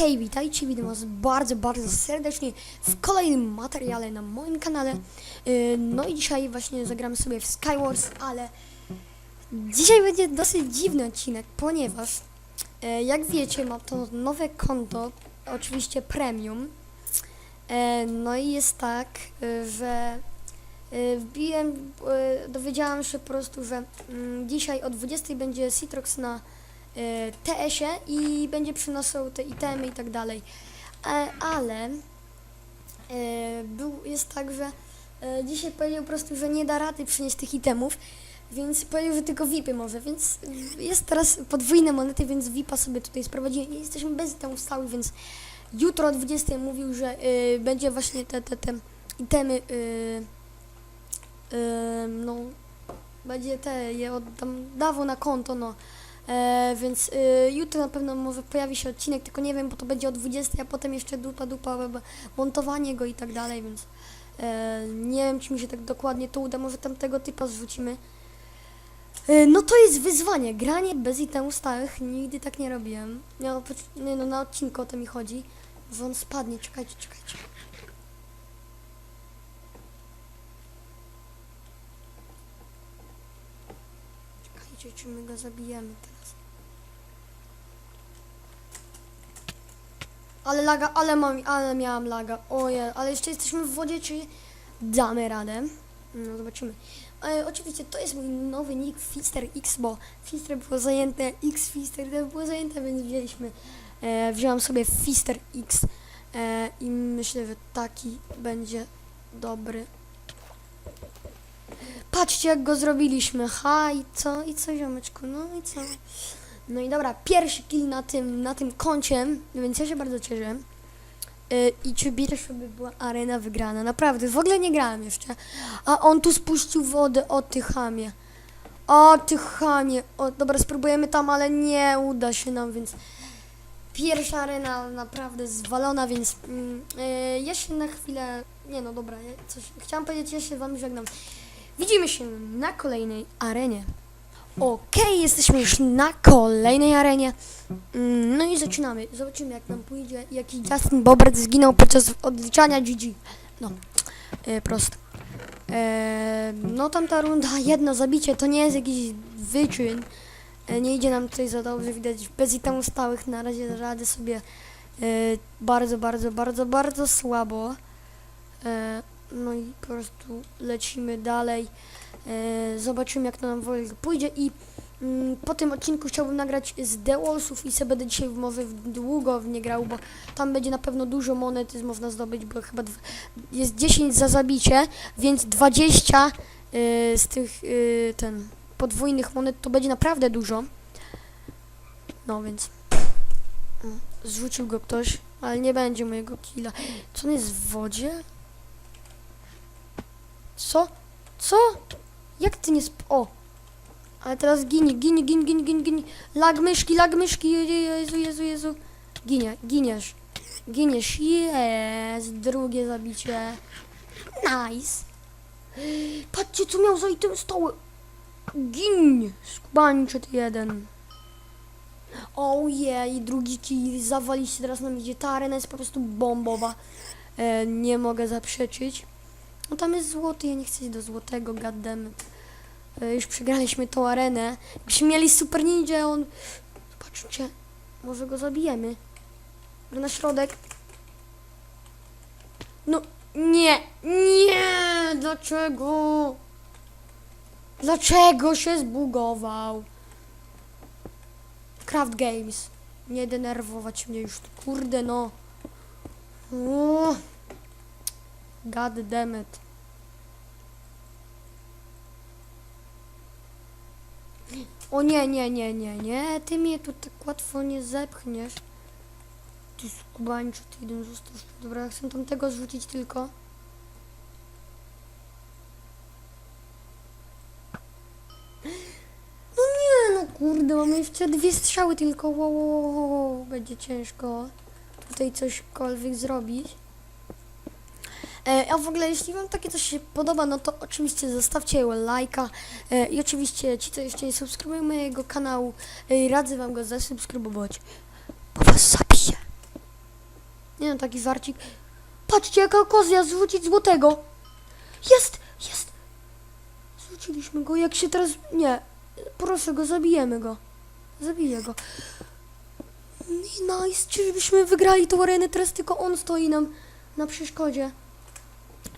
Hej, witajcie, witam was bardzo, bardzo serdecznie w kolejnym materiale na moim kanale. Yy, No i dzisiaj właśnie zagramy sobie w Skywars, ale dzisiaj będzie dosyć dziwny odcinek, ponieważ e, jak wiecie mam to nowe konto, oczywiście premium. E, No i jest tak, że wbiłem, dowiedziałam się po prostu, że mm, dzisiaj o 20 będzie Citrox na TS-ie i będzie przynosił te itemy i tak dalej. E, ale e, był, jest tak, że e, dzisiaj powiedział po prostu, że nie da rady przynieść tych itemów, więc powiedział, że tylko VIPy może, więc jest teraz podwójne monety, więc VIPa sobie tutaj sprowadziłem jesteśmy bez itemów stałych, więc jutro o 20 mówił, że będzie właśnie te, te, te itemy, no, będzie te, je oddam, dawał na konto, no. E, więc e, jutro na pewno może pojawi się odcinek, tylko nie wiem, bo to będzie o 20, a potem jeszcze dupa, dupa, montowanie go i tak dalej, więc e, nie wiem, czy mi się tak dokładnie to uda, może tamtego typa zrzucimy. E, no to jest wyzwanie, granie bez itemów stałych, nigdy tak nie robiłem. Poc- nie, no na odcinku o to mi chodzi, że on spadnie, czekajcie, czekajcie. Czekajcie, czy my go zabijemy teraz. Ale laga, ale mam, ale miałam laga. Oje, ale jeszcze jesteśmy w wodzie, czy damy radę? No, zobaczymy. E, oczywiście to jest mój nowy nick Fister X, bo Fister było zajęte, X Fister było zajęte, więc wzięliśmy, e, wziąłem sobie Fister X e, i myślę, że taki będzie dobry. Patrzcie jak go zrobiliśmy, ha i co, i co ziomeczku, no i co. No i dobra, pierwszy kill na tym, na tym koncie, więc ja się bardzo cieszę. Yy, I czy pierwsza by była arena wygrana? Naprawdę, w ogóle nie grałem jeszcze. A on tu spuścił wodę, o ty chamie. O ty chamie. O, dobra, spróbujemy tam, ale nie uda się nam, więc... Pierwsza arena naprawdę zwalona, więc yy, jeszcze na chwilę... Nie no, dobra, ja coś... Chciałam powiedzieć, ja się wam żegnam. Widzimy się na kolejnej arenie. Okej, jesteśmy już na kolejnej arenie. Mm, No i zaczynamy. Zobaczymy jak nam pójdzie. Jaki Justin Bobert zginął podczas odliczania GG. No, e, prosto. E, no tamta runda, jedno zabicie, to nie jest jakiś wyczyn. E, nie idzie nam tutaj za dobrze, widać bez itemów stałych na razie rady sobie e, bardzo, bardzo, bardzo, bardzo słabo. E, no i po prostu lecimy dalej. E, zobaczymy jak to nam wolno pójdzie i mm, po tym odcinku chciałbym nagrać z The Wallsów i sobie będę dzisiaj może długo w nie grał, bo tam będzie na pewno dużo monetyzm można zdobyć, bo chyba jest 10 za zabicie, więc 20 y, z tych y, ten podwójnych monet to będzie naprawdę dużo. No więc mm, zrzucił go ktoś, ale nie będzie mojego killa. Co on jest w wodzie? Co? Co? Ty nie sp... O! Ale teraz ginie, ginie, ginie, ginie, ginie, ginie. Lag myszki, lag myszki, Je- Je- Jezu, Jezu, Jezu. Ginie, giniesz. Giniesz, jest. Drugie zabicie. Nice. Patrzcie, co miał za item stoły. Gin, skubańczy ty jeden. Ojej, drugi kill, zawaliście teraz nam idzie. Ta arena jest po prostu bombowa. E, nie mogę zaprzeczyć. No tam jest złoty, ja nie chcę iść do złotego, goddammit. E, już przegraliśmy tą arenę. Byśmy mieli super ninja, on... Zobaczcie, może go zabijemy. Na środek. No, nie, nie, dlaczego? Dlaczego się zbugował? Craft Games. Nie denerwować mnie już, kurde no. God damn it. O nie, nie, nie, nie, nie, ty mnie tu tak łatwo nie zepchniesz. Ty skubańczy, ty jeden został. Dobra, chcę tamtego zrzucić tylko. No nie, no kurde, mamy jeszcze dwie strzały tylko. Wow, wow, wow, wow, będzie ciężko tutaj cośkolwiek zrobić. E, a w ogóle, jeśli Wam takie coś się podoba, no to oczywiście zostawcie lajka. E, I oczywiście ci, co jeszcze nie subskrybują mojego kanału, e, radzę Wam go zasubskrybować, bo Was zabiję. Nie no, taki żarcik. Patrzcie, jaka okazja zwrócić złotego. Jest, jest. Zwróciliśmy go, jak się teraz... Nie, proszę go, zabijemy go. Zabiję go. I nice, czyżbyśmy wygrali tą arenę, teraz tylko on stoi nam na przeszkodzie.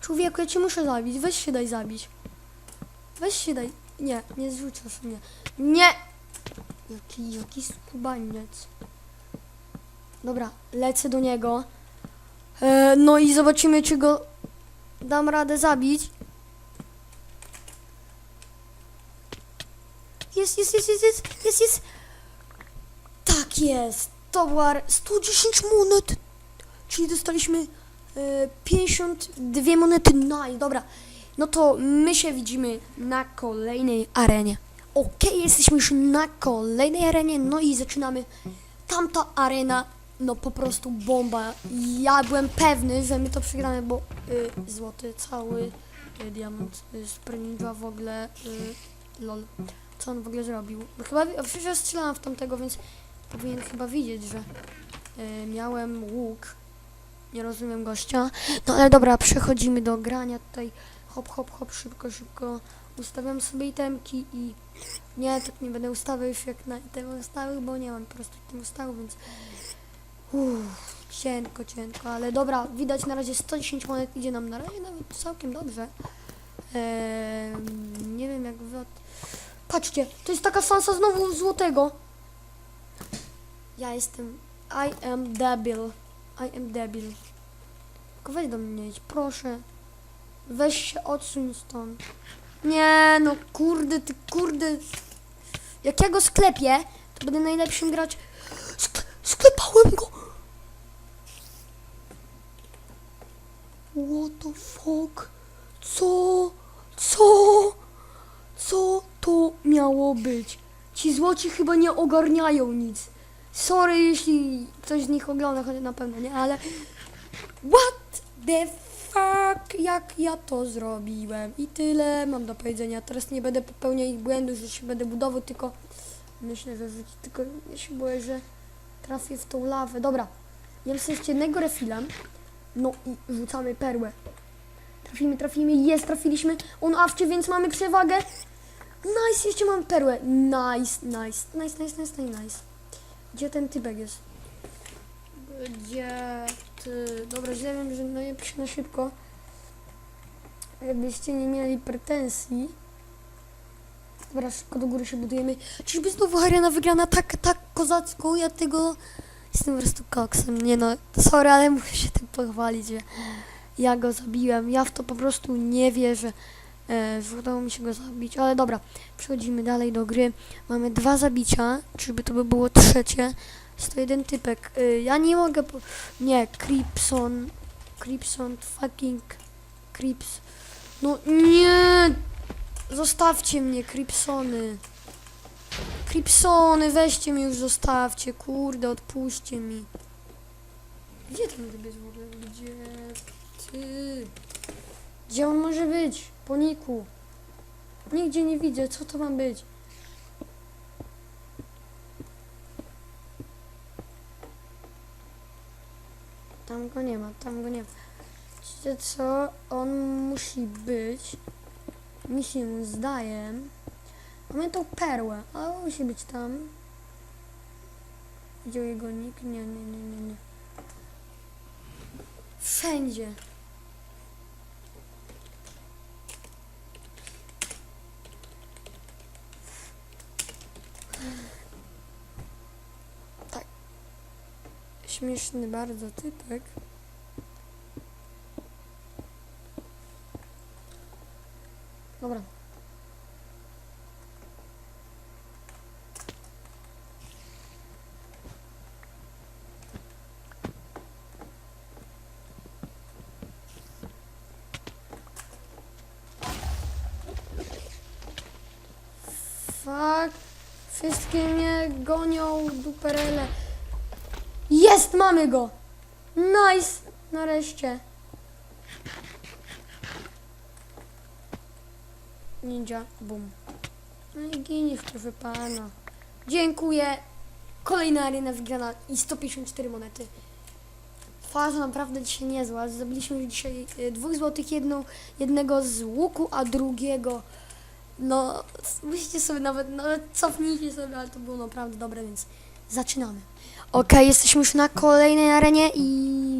Człowieku, ja cię muszę zabić, weź się daj zabić. Weź się daj... Nie, nie zrzucasz mnie. Nie! Jaki, jaki skubaniec. Dobra, lecę do niego. E, no i zobaczymy, czy go dam radę zabić. Jest, jest, jest, jest, jest, jest, jest. Tak jest. To była 110 monet. Czyli dostaliśmy 52 monety. Nice, dobra. No to my się widzimy na kolejnej arenie. Okej, jesteśmy już na kolejnej arenie, no i zaczynamy. Tamta arena, no po prostu bomba. Ja byłem pewny, że my to przegramy, bo y, złoty, cały y, diamant, y, Super w ogóle, y, lol. Co on w ogóle zrobił? No chyba, przecież ja strzelałam w tamtego, więc powinien chyba widzieć, że y, miałem łuk. Nie rozumiem gościa. No ale dobra, przechodzimy do grania tutaj. Hop, hop, hop, szybko, szybko. Ustawiam sobie itemki i nie, tak nie będę ustawiał już jak na itemy ustawił, bo nie mam po prostu item ustawił, więc uff, cienko, cienko, ale dobra, widać na razie 110 monet idzie nam na razie nawet całkiem dobrze. Eee, nie wiem jak wy... Patrzcie, to jest taka szansa znowu złotego. Ja jestem... I am debil. I am debil. Tylko weź do mnie idź, proszę. Weź się odsuń stąd. Nie, no kurde, ty kurde. Jak ja go sklepię, to będę najlepszym grać. Skle sklepałem go! What the fuck? Co? Co? Co to miało być? Ci złoci chyba nie ogarniają nic. Sorry, jeśli ktoś z nich ogląda, choć na pewno nie, ale... What the fuck? Jak ja to zrobiłem? I tyle mam do powiedzenia. Teraz nie będę popełniać błędu, że się będę budował, tylko myślę, że rzuci, tylko ja się boję, że trafię w tą lawę. Dobra, jem sobie jeszcze jednego refila. No i rzucamy perłę. Trafimy, trafimy, jest, trafiliśmy. On awczy, więc mamy przewagę. Nice, jeszcze mam perłę. Nice, nice, nice, nice, nice, nice, nice. Gdzie ten typek jest? Gdzie ty? Dobra, źle wiem, że no nie piszę na szybko. Jakbyście nie mieli pretensji. Dobra, szybko do góry się budujemy. Czyżby znowu arena wygrana tak, tak kozacko? Ja tego... Jestem po prostu koksem. Nie no, sorry, ale muszę się tym pochwalić, że ja go zabiłem. Ja w to po prostu nie wierzę. E, mi się go zabić, ale dobra, przechodzimy dalej do gry. Mamy dwa zabicia, czyżby to by było trzecie. 101 typek. Y, ja nie mogę. Po... Nie, Cripson. Cripson, fucking Crips. No nie! Zostawcie mnie, Cripsony. Cripsony, weźcie mnie już, zostawcie. Kurde, odpuśćcie mi. Gdzie ten jest w ogóle? Gdzie ty? Gdzie on może być? Po niku. Nigdzie nie widzę, co to ma być? Tam go nie ma, tam go nie ma. Wiecie co? On musi być. Mi się zdaje. Mamy tą perłę, ale musi być tam. Widział jego nick? Nie, nie, nie, nie, nie. Wszędzie. Śmieszny bardzo typek. Dobra. Fuck. Wszystkie mnie gonią duperele. Jest, mamy go! Nice! Nareszcie. Ninja, bum. No i giniesz, proszę pana. Dziękuję. Kolejna arena wygrana i 154 monety. Faza naprawdę dzisiaj niezła. Zdobyliśmy dzisiaj y, dwóch złotych, jedną, jednego z łuku, a drugiego no, musicie sobie nawet, nawet cofnijcie sobie, ale to było naprawdę dobre, więc zaczynamy. Okej, jesteśmy już na kolejnej arenie i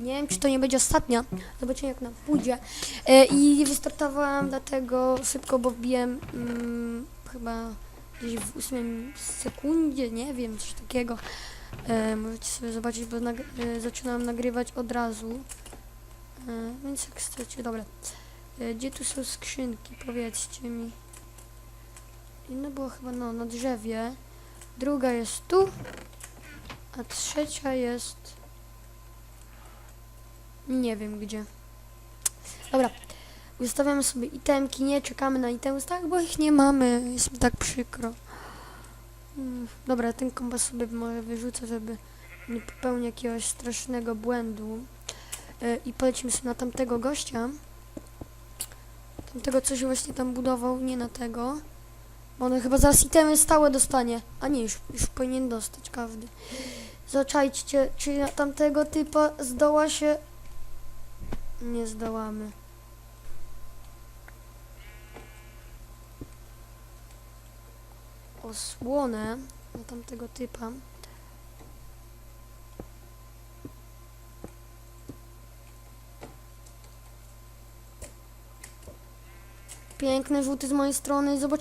nie wiem, czy to nie będzie ostatnia. Zobaczymy, jak nam pójdzie. E, I wystartowałam dlatego szybko, bo wbiłem mm, chyba gdzieś w ósmym sekundzie, nie wiem, coś takiego. E, możecie sobie zobaczyć, bo nag e, zaczynam nagrywać od razu. E, więc jak chcecie, dobra. E, gdzie tu są skrzynki? Powiedzcie mi. Jedna była chyba no, na drzewie. Druga jest tu. A trzecia jest... Nie wiem gdzie. Dobra. Ustawiamy sobie itemki, nie czekamy na itemki, tak, bo ich nie mamy. Jest mi tak przykro. Mm, Dobra, ten kompas sobie może wyrzucę, żeby nie popełnić jakiegoś strasznego błędu. E, I polecimy sobie na tamtego gościa. Tamtego coś właśnie tam budował, nie na tego. Bo on chyba zaraz itemy stałe dostanie. A nie, już, już powinien dostać każdy. Zobaczajcie, czy tamtego typa zdoła się... Nie zdołamy. Osłonę na tamtego typa. Piękne rzuty z mojej strony. Zobacz.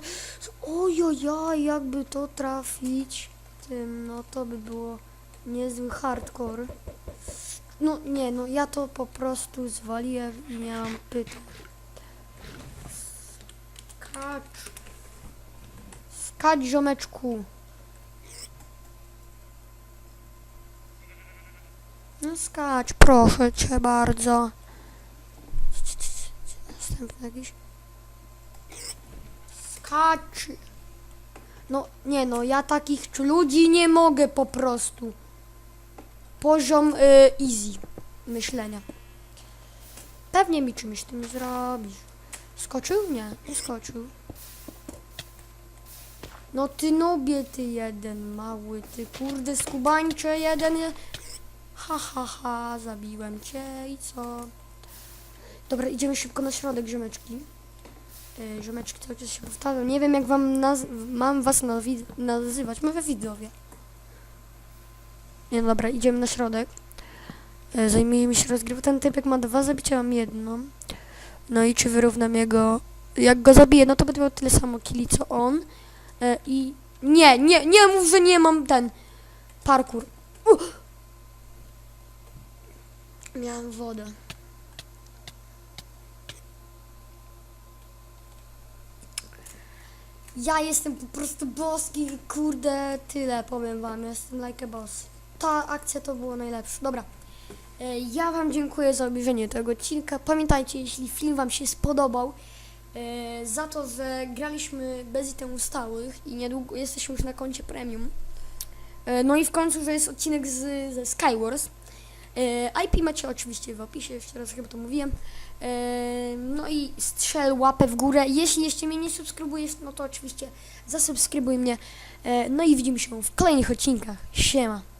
Ojojaj, jakby to trafić tym, no to by było niezły hardcore. No nie, no ja to po prostu zwaliłem i nie mam pytań. Skacz. Skacz, ziomeczku. No skacz, proszę cię bardzo. Następny jakiś. Skacz. No nie no, ja takich ludzi nie mogę po prostu. Poziom y, easy myślenia. Pewnie mi czymś tym zrobisz. Skoczył? Nie, nie skoczył. No ty nobie ty jeden mały, ty kurde skubańcze jeden. je- Ha ha ha, zabiłem cię i co? Dobra, idziemy szybko na środek, ziomeczki. Yy, ziomeczki cały czas się powtarzam. Nie wiem jak wam mam was nazywać. Mówię widzowie. Nie, dobra, idziemy na środek. Yy, zajmijmy się rozgrywką. Ten typek ma dwa zabicia, mam jedno. No i czy wyrównam jego... Jak go zabiję, no to będę miał tyle samo killi co on. Yy, I... Nie, nie, nie mów, że nie mam ten... Parkour. Uh! Miałem wodę. Ja jestem po prostu boski kurde, tyle powiem wam, jestem like a boss. Ta akcja to było najlepsze. Dobra, e, ja wam dziękuję za obejrzenie tego odcinka. Pamiętajcie, jeśli film wam się spodobał, e, za to, że graliśmy bez itemów stałych i niedługo jesteśmy już na koncie premium. E, no i w końcu, że jest odcinek z, ze Skywars. IP macie oczywiście w opisie, jeszcze raz chyba to mówiłem. No i strzel łapę w górę. Jeśli jeszcze mnie nie subskrybujesz, no to oczywiście zasubskrybuj mnie. No i widzimy się w kolejnych odcinkach. Siema.